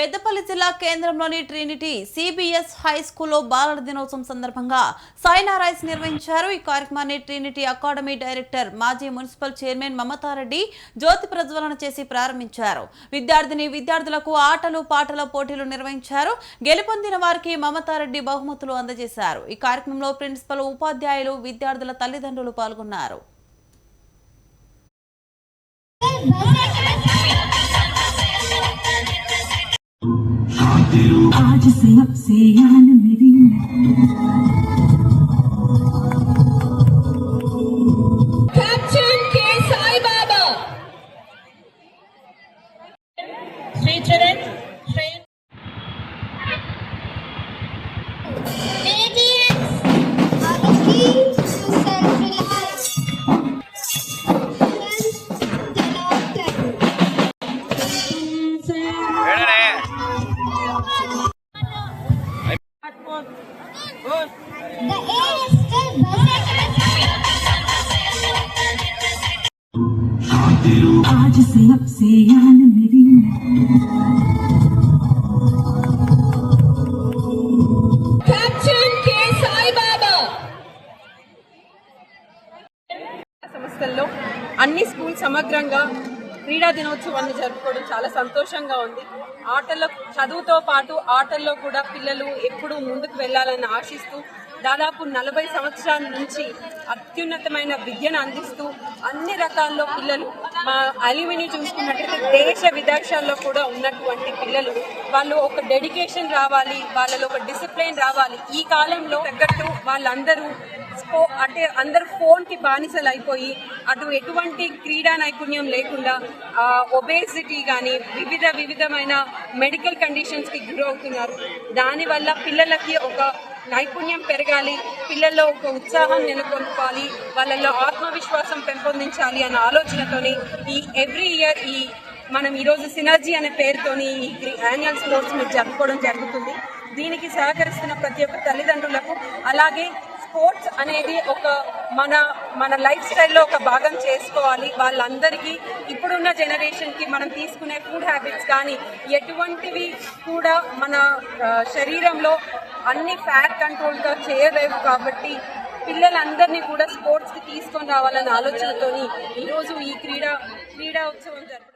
పెద్దపల్లి జిల్లా కేంద్రంలోని Trinity CBS high స్కూల్లో బాలల దినోత్సవం సందర్భంగా సైనా రైస్ నిర్వహించారు. ఈ కార్యక్రమాన్ని ట్రినిటీ అకాడమీ డైరెక్టర్ మాజీ మున్సిపల్ చైర్మన్ మమతారెడ్డి జ్యోతి ప్రజ్వలన చేసి ప్రారంభించారు. విద్యార్థిని విద్యార్థులకు ఆటలు పాటల పోటీలు నిర్వహించారు. గెలుపొందిన వారికి మమతారెడ్డి బహుమతులు అందజేశారు. ఈ కార్యక్రమంలో ప్రిన్సిపల్ ఉపాధ్యాయులు విద్యార్థుల తల్లిదండ్రులు పాల్గొన్నారు. आज से अब से यान मेरी आज से अब से यान मेरी Captain K. Sai Baba. సంస్థల్లో అన్ని స్కూల్ సమగ్రంగా క్రీడా దినోత్సవాన్ని జరుపుకోవడం చాలా సంతోషంగా ఉంది ఆటల్లో చదువుతో పాటు ఆటల్లో కూడా పిల్లలు ఎప్పుడూ ముందుకు వెళ్ళాలని ఆశిస్తూ దాదాపు నలభై సంవత్సరాల నుంచి అత్యున్నతమైన విద్యను అందిస్తూ అన్ని రకాల్లో పిల్లలు మా అల్యూమిని చూసుకున్నట్లయితే దేశ విదేశాల్లో కూడా ఉన్నటువంటి పిల్లలు వాళ్ళు ఒక డెడికేషన్ రావాలి వాళ్ళలో ఒక డిసిప్లిన్ రావాలి. ఈ కాలంలో తగ్గట్టు వాళ్ళందరూ స్పో అంటే అందరు ఫోన్కి బానిసలు అయిపోయి అటు ఎటువంటి క్రీడా నైపుణ్యం లేకుండా ఒబేసిటీ కానీ వివిధ వివిధమైన మెడికల్ కండిషన్స్కి గురవుతున్నారు. దానివల్ల పిల్లలకి ఒక నైపుణ్యం పెరగాలి పిల్లల్లో ఒక ఉత్సాహం నెలకొల్పాలి వాళ్ళల్లో ఆత్మవిశ్వాసం పెంపొందించాలి అన్న ఆలోచనతోని ఈ ఎవ్రీ ఇయర్ ఈ మనం ఈరోజు సినర్జీ అనే పేరుతోని ఈ యాన్యువల్ స్పోర్ట్స్ని జరుపుకోవడం జరుగుతుంది. దీనికి సహకరిస్తున్న ప్రతి ఒక్క తల్లిదండ్రులకు అలాగే స్పోర్ట్స్ అనేది ఒక మన మన లైఫ్ స్టైల్లో ఒక భాగం చేసుకోవాలి. వాళ్ళందరికీ ఇప్పుడున్న జనరేషన్కి మనం తీసుకునే ఫుడ్ హ్యాబిట్స్ కానీ ఎటువంటివి కూడా మన శరీరంలో అన్ని ఫ్యాట్ కంట్రోల్గా చేయలేవు కాబట్టి పిల్లలందరినీ కూడా స్పోర్ట్స్కి తీసుకొని రావాలన్న ఆలోచనతోని ఈరోజు ఈ క్రీడా క్రీడా ఉత్సవం జరుగుతుంది